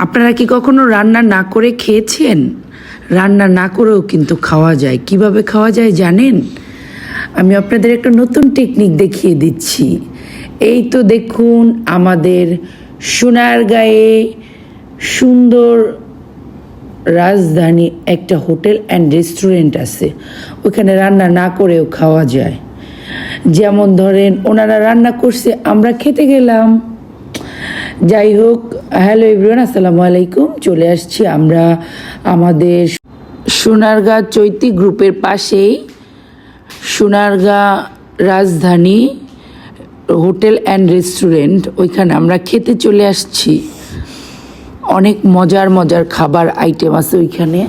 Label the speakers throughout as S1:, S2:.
S1: আপনারা কি কখনো রান্না না করে খেয়েছেন? রান্না না করেও কিন্তু খাওয়া যায়। কীভাবে খাওয়া যায় জানেন? আমি আপনাদের একটা নতুন টেকনিক দেখিয়ে দিচ্ছি। এই তো দেখুন আমাদের সোনার গায়ে সুন্দর রাজধানী একটা হোটেল অ্যান্ড রেস্টুরেন্ট আছে। ওখানে রান্না না করেও খাওয়া যায়। যেমন ধরেন, ওনারা রান্না করছে, আমরা খেতে গেলাম। যাই হোক হ্যালো এভরিওয়ান, আসসালামু আলাইকুম। চলে আসছি আমরা আমাদের সোনারগাঁ চৈতি গ্রুপের পাশেই। সোনারগাঁ রাজধানী হোটেল অ্যান্ড রেস্টুরেন্ট, ওইখানে আমরা খেতে চলে আসছি। অনেক মজার মজার খাবার আইটেম আছে ওইখানে।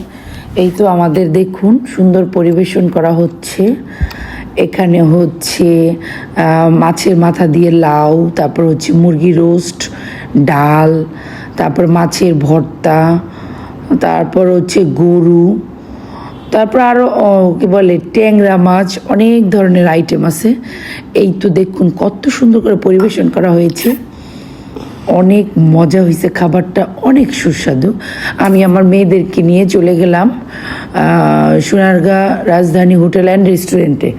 S1: এই তো আমাদের দেখুন, সুন্দর পরিবেশন করা হচ্ছে। এখানে হচ্ছে মাছের মাথা দিয়ে লাউ, তারপর হচ্ছে মুরগি রোস্ট, ডাল, তারপর মাছের ভর্তা, তারপর হচ্ছে গরু, তারপর আরও কি বলে, ট্যাংরা মাছ, অনেক ধরনের আইটেম আছে। এই তো দেখুন কত সুন্দর করে পরিবেশন করা হয়েছে। অনেক মজা হয়েছে, খাবারটা অনেক সুস্বাদু। আমি আমার মেয়েদেরকে নিয়ে চলে গেলাম সোনারগাঁ রাজধানী হোটেল অ্যান্ড রেস্টুরেন্টে।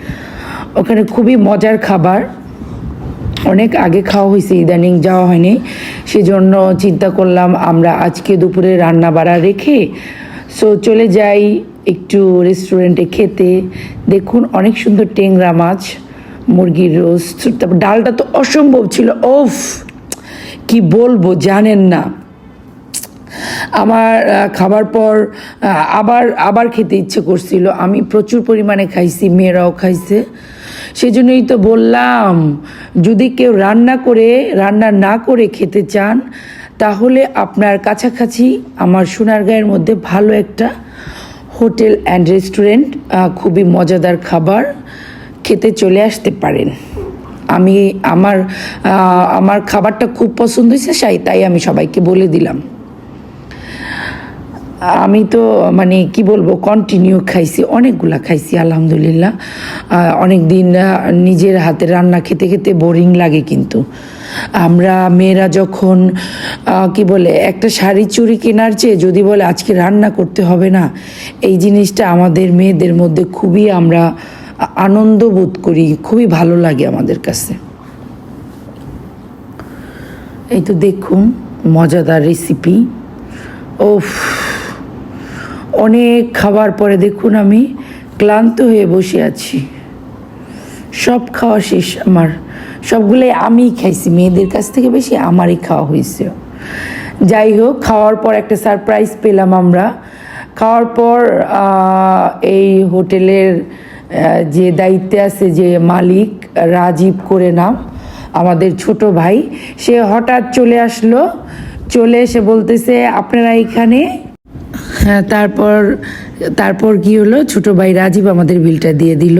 S1: ওখানে খুবই মজার খাবার। অনেক আগে খাওয়া হয়েছে, ইদানিং যাওয়া হয়নি। সেজন্য চিন্তা করলাম, আমরা আজকে দুপুরে রান্না বাড়া রেখে, সো চলে যাই একটু রেস্টুরেন্টে খেতে। দেখুন, অনেক সুন্দর টেংরা মাছ, মুরগির রোস্ট, তারপর ডালটা তো অসম্ভব ছিল, ওফ! কি বলব জানেন না। আমার খাবার পর আবার আবার খেতে ইচ্ছে করছিল। আমি প্রচুর পরিমাণে খাইছি, মেয়েরাও খাইছে। সেজন্যই তো বললাম, যদি কেউ রান্না করে, রান্না না করে খেতে চান, তাহলে আপনার কাছাকাছি আমার সোনারগাঁয়ের মধ্যে ভালো একটা হোটেল অ্যান্ড রেস্টুরেন্ট খুবই মজাদার খাবার খেতে চলে আসতে পারেন। আমি আমার আমার খাবারটা খুব পছন্দ হয়েছে, সাই তাই আমি সবাইকে বলে দিলাম। আমি তো মানে কি বলব কন্টিনিউ খাইছি, অনেকগুলা খাইছি, আলহামদুলিল্লাহ। অনেক দিন নিজের হাতে রান্না খেতে খেতে বোরিং লাগে কিন্তু। আমরা মেয়েরা যখন কি বলে, একটা শাড়ি চুরি কেনার চেয়ে যদি বলে আজকে রান্না করতে হবে না, এই জিনিসটা আমাদের মেয়েদের মধ্যে খুবই আমরা আনন্দ বোধ করি, খুবই ভালো লাগে আমাদের কাছে। এই তো দেখুন, মজাদার রেসিপি ওফ অনেক খাবার পরে দেখুন আমি, ক্লান্ত হয়ে বসে আছি। সব খাওয়া শেষ আমার। সবগুলোই আমিই খাইছি, মেয়েদের কাছ থেকে বেশি আমারই খাওয়া হয়েছে। যাই হোক, খাওয়ার পর একটা সারপ্রাইজ পেলাম আমরা। খাওয়ার পর এই হোটেলের যে দায়িত্বে আছে যে মালিক, রাজীব করে নাম আমাদের ছোট ভাই, সে হঠাৎ চলে আসলো। চলে এসে বলতেছে, আপনারা এখানে? হ্যাঁ তারপর তারপর কি হলো? ছোট ভাই রাজীব আমাদের বিলটা দিয়ে দিল।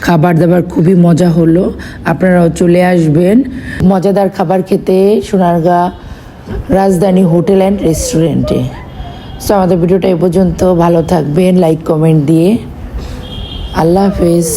S1: খাবার দাবার খুবই মজা হলো। আপনারাও চলে আসবেন। মজাদার খাবার খেতে সোনারগাঁ রাজধানী হোটেল অ্যান্ড রেস্টুরেন্টে। সো আমাদের ভিডিওটা এ পর্যন্ত। ভালো থাকবেন। লাইক, কমেন্ট দিয়ে। আল্লাহ হাফেজ।